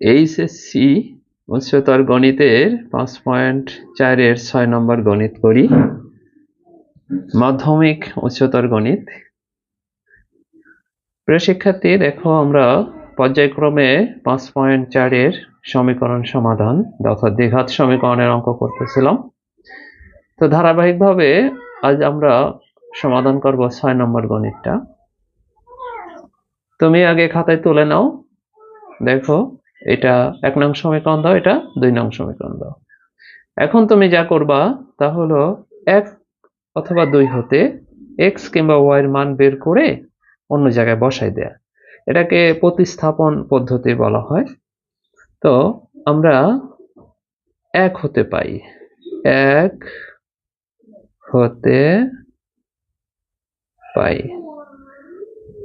HSC উচ্চতর গণিতের পাঁচ পয়েন্ট চারের ছয় নম্বর গণিত করি। মাধ্যমিক উচ্চতর গণিত। প্রিয় শিক্ষার্থী দেখো আমরা পর্যায়ক্রমে পাঁচ পয়েন্ট চারের সমীকরণ সমাধান অর্থাৎ দ্বিঘাত সমীকরণের অঙ্ক করতেছিলাম। তো ধারাবাহিকভাবে আজ আমরা সমাধান করব ছয় নম্বর গণিতটা। তুমি আগে খাতায় তুলে নাও। দেখো এটা এক নং সমীকরণ দাও, এটা দুই নং সমীকরণ দাও। এখন তুমি যা করবা তা হলো এক অথবা দুই হতে এক্স কিংবা ওয়াই এর মান বের করে অন্য জায়গায় বসাই দেয়া। এটাকে প্রতিস্থাপন পদ্ধতি বলা হয়। তো আমরা এক হতে পাই। এক হতে পাই।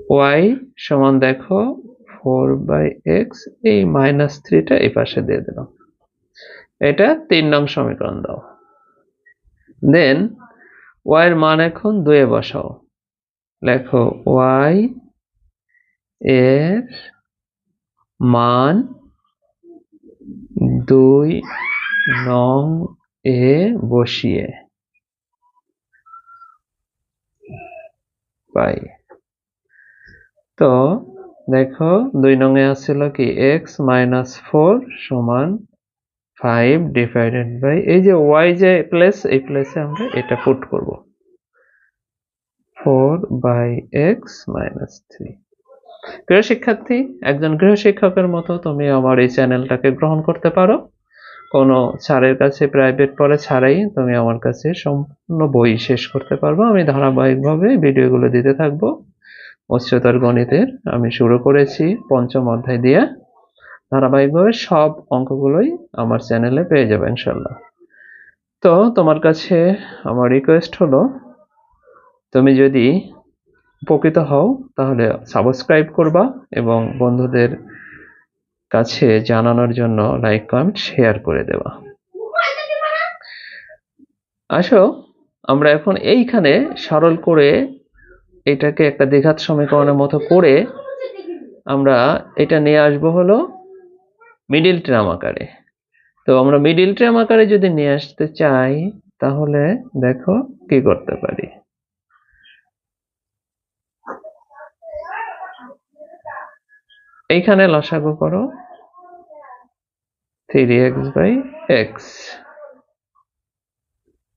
ওয়াই সমান দেখো ফোর বাই এক্স এই মাইনাস থ্রিটা এই পাশে দিয়ে দিলাম। এটা তিন নং সমীকরণ দাও। দেন ওয়াই এর মান এখন দুয়ে বসাও। লেখো ওয়াই এর মান দুই নং এ বসিয়ে পাই। তো দেখো, দুই নঙে আসছিল কি? এক্স মাইনাস ফোর সমান ফাইভ ডিভাইডেড বাই এই যে ওয়াই যে প্লেস এই প্লেসে আমরা এটা পুট করব। Four by X minus three গৃহ শিক্ষার্থী, একজন গৃহ শিক্ষকের মতো তুমি আমার এই চ্যানেলটাকে গ্রহণ করতে পারো। কোনো স্যারের কাছে প্রাইভেট পড়ে ছাড়াই তুমি আমার কাছে সম্পূর্ণ বই শেষ করতে পারব। আমি ধারাবাহিকভাবে ভিডিওগুলো দিতে থাকব। উচ্চতর গণিতের আমি শুরু করেছি পঞ্চম অধ্যায় দিয়ে। ধারাবাহিকভাবে সব অঙ্কগুলোই আমার চ্যানেলে পেয়ে যাবে ইনশাল্লাহ তো তোমার কাছে আমার রিকোয়েস্ট হলো, তুমি যদি উপকৃত হও, তাহলে সাবস্ক্রাইব করবা এবং বন্ধুদের কাছে জানানোর জন্য লাইক কমেন্ট শেয়ার করে দেবা। আসো, আমরা এখন এইখানে সরল করে এটাকে একটা দ্বিঘাত সমীকরণের মতো করে আমরা এটা নিয়ে আসব হলো মিডিল ট্রাম আকারে। তো আমরা মিডিল ট্রাম আকারে যদি নিয়ে আসতে চাই, তাহলে দেখো কি করতে পারি। এইখানে লসাগু করো। Three X by X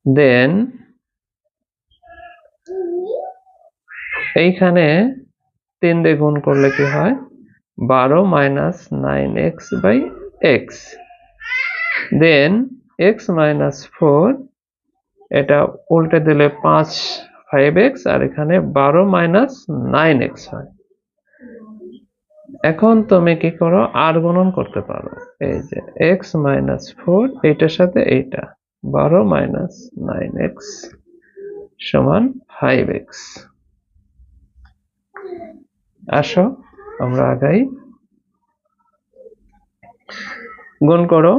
then এইখানে তিন দিয়ে গুণ করলে কি হয়? বারো minus nine X by X then X minus four এটা উল্টে দিলে পাঁচ ফাইভ এক্স আর এখানে বারো মাইনাস নাইন এক্স হয়। এখন তুমি কি করো? আর গুণন করতে পারো। এই যে এক্স মাইনাস ফোর এইটার সাথে এইটা। বারো মাইনাস নাইন এক্স সমান ফাইভ এক্স আসো, আমরা আগাই। গুণ করো।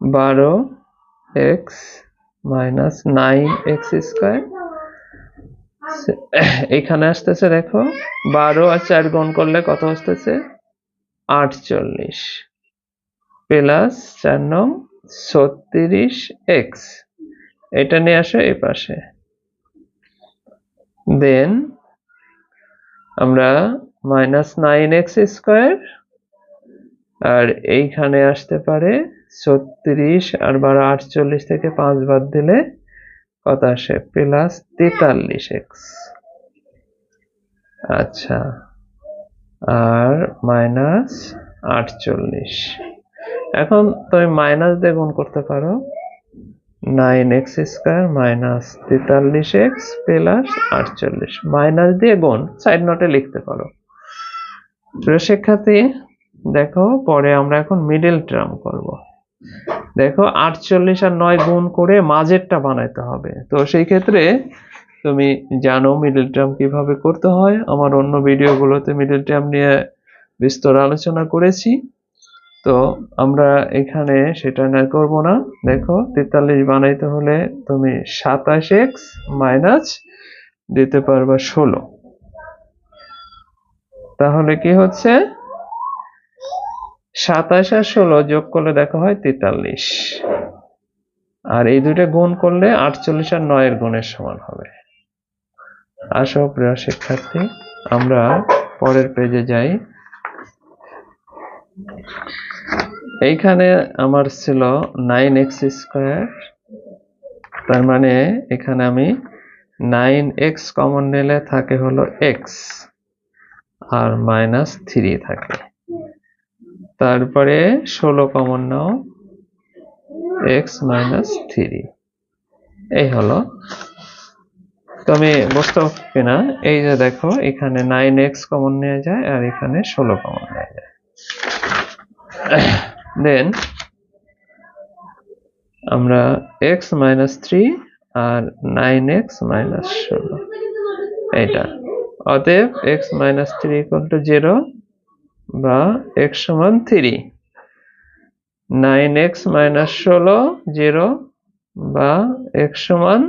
বারো X minus nine X square. এখানে আসতেছে দেখো, বারো আর চার গুণ করলে কত আসতেছে? আটচল্লিশ প্লাস চার নং ছত্রিশ এক্স। এটা নিয়ে আসো এই পাশে। দেন আমরা মাইনাস নাইন এক্স স্কোয়ার আর এইখানে আসতে পারে ছত্রিশ, আর বারো আটচল্লিশ থেকে পাঁচ বাদ দিলে কত আসে? প্লাস তেতাল্লিশ এক্স আচ্ছা আর মাইনাস আটচল্লিশ। এখন তুমি মাইনাস দিয়ে গুণ করতে পারো। নাইন এক্স স্কোয়ার মাইনাস তেতাল্লিশ এক্স প্লাস আটচল্লিশ। মাইনাস দিয়ে গুণ, সাইড নোটে লিখতে পারো। প্রিয় দেখো, পরে আমরা এখন মিডল টার্ম করব। দেখো, আটচল্লিশ আর নয় গুণ করে মাঝেরটা বানাইতে হবে। তো সেই ক্ষেত্রে তুমি জানো মিডল টার্ম কীভাবে করতে হয়। আমার অন্য ভিডিওগুলোতে মিডল টার্ম নিয়ে বিস্তর আলোচনা করেছি। তো আমরা এখানে সেটা না করব না। দেখো, তেতাল্লিশ বানাইতে হলে তুমি সাতাশ এক্স মাইনাস দিতে পারবা ষোলো। তাহলে কি হচ্ছে? সাতাশ আর ষোলো যোগ করলে দেখা হয় তেতাল্লিশ। আর এই দুইটা গুণ করলে আটচল্লিশ আর নয়ের গুণের সমান হবে। আসো প্রিয় শিক্ষার্থী, আমরা পরের পেজে যাই। এইখানে আমার ছিল নাইন এক্স স্কোয়ার তার মানে এখানে আমি নাইন এক্স কমন নিলে থাকে হলো এক্স আর মাইনাস থ্রি থাকে। তারপরে ষোলো কমন নাও এক্স মাইনাস থ্রি এই হলো। তুমি বুঝতে পারবে না, এই যে দেখো, এখানে নাইন এক্স কমন নেওয়া যায় আর এখানে ষোলো কমন নেওয়া যায়। দেন আমরা এক্স মাইনাস থ্রি আর নাইন এক্স মাইনাস ষোলো। এইটা। অতএব X minus three equal to zero বা এক্স সমান থ্রি নাইন এক্স মাইনাস ষোলো জিরো বা এক্স সমান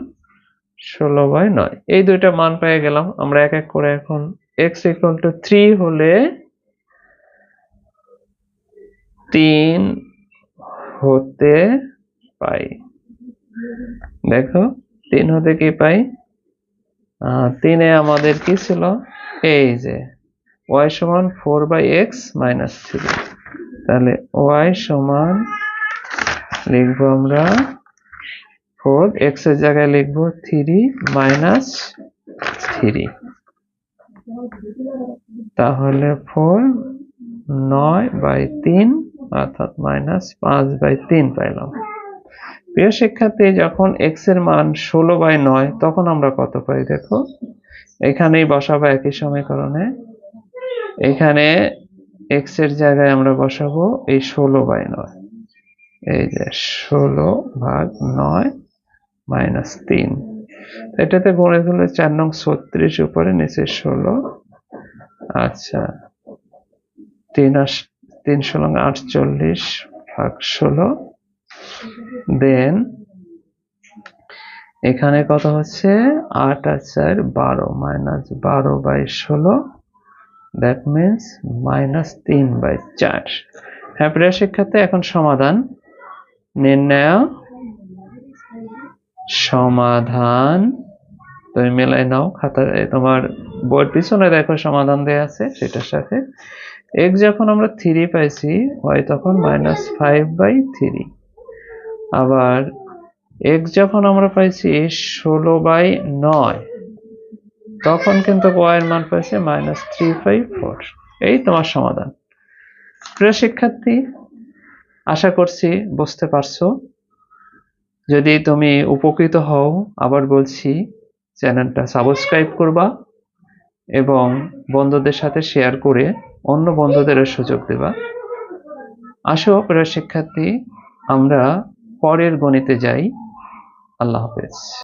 ষোলো বাই নয়। এই দুইটা মান পেয়ে গেলাম। আমরা এক এক করে এখন এক্স ইকুয়াল টু থ্রি হলে তিন হতে পাই। দেখো, তিন হতে কি পাই? তিনে আমাদের কি ছিল? এই যে ওয়াই সমান four by X minus three তাহলে ওয়াই সমান লিখব আমরা ফোর এক্সের জায়গায় লিখব থ্রি মাইনাস থ্রি তাহলে ফোর নয় বাই তিন অর্থাৎ মাইনাস পাঁচ বাই তিন পাইলাম। প্রিয় শিক্ষার্থী, যখন এক্সের মান ষোলো বাই নয়, তখন আমরা কত পাই দেখো? এখানেই বসাবো একই সমীকরণে। এখানে এক্সের জায়গায় আমরা বসাবো এই ষোলো বাই নয়। এই যে ষোলো ভাগ নয় মাইনাস তিন। এটাতে গড়ে দিলে চার নং ছত্রিশ উপরে নিচে ষোলো। আচ্ছা তিন আস তিন ষোলো আটচল্লিশ ভাগ ষোলো। দেন এখানে কত হচ্ছে? আট আর চার, বারো মাইনাস বারো বাই ষোলো। দ্যাট মিনস মাইনাস তিন বাই চার। হ্যাঁ প্রিয় শিক্ষার্থী, এখন সমাধান। নির্ণয়, সমাধান। তুমি মেলাই নাও, খাতার তোমার বোর্ড পিছনে দেখো সমাধান দেয়া আছে, সেটার সাথে। এক্স যখন আমরা থ্রি পাইছি ওয়াই তখন মাইনাস ফাইভ বাই থ্রি আবার এক্স যখন আমরা পাইছি ষোলো বাই নয়, তখন কিন্তু ওয়াই এর মান পাইছে মাইনাস থ্রি ফাইভ ফোর এই তোমার সমাধান। প্রিয় শিক্ষার্থী, আশা করছি বুঝতে পারছ। যদি তুমি উপকৃত হও, আবার বলছি, চ্যানেলটা সাবস্ক্রাইব করবা এবং বন্ধুদের সাথে শেয়ার করে অন্য বন্ধুদেরও সুযোগ দেবা। আসো প্রিয় শিক্ষার্থী আমরা পরের গণিতে যাই। আল্লাহ হাফেজ।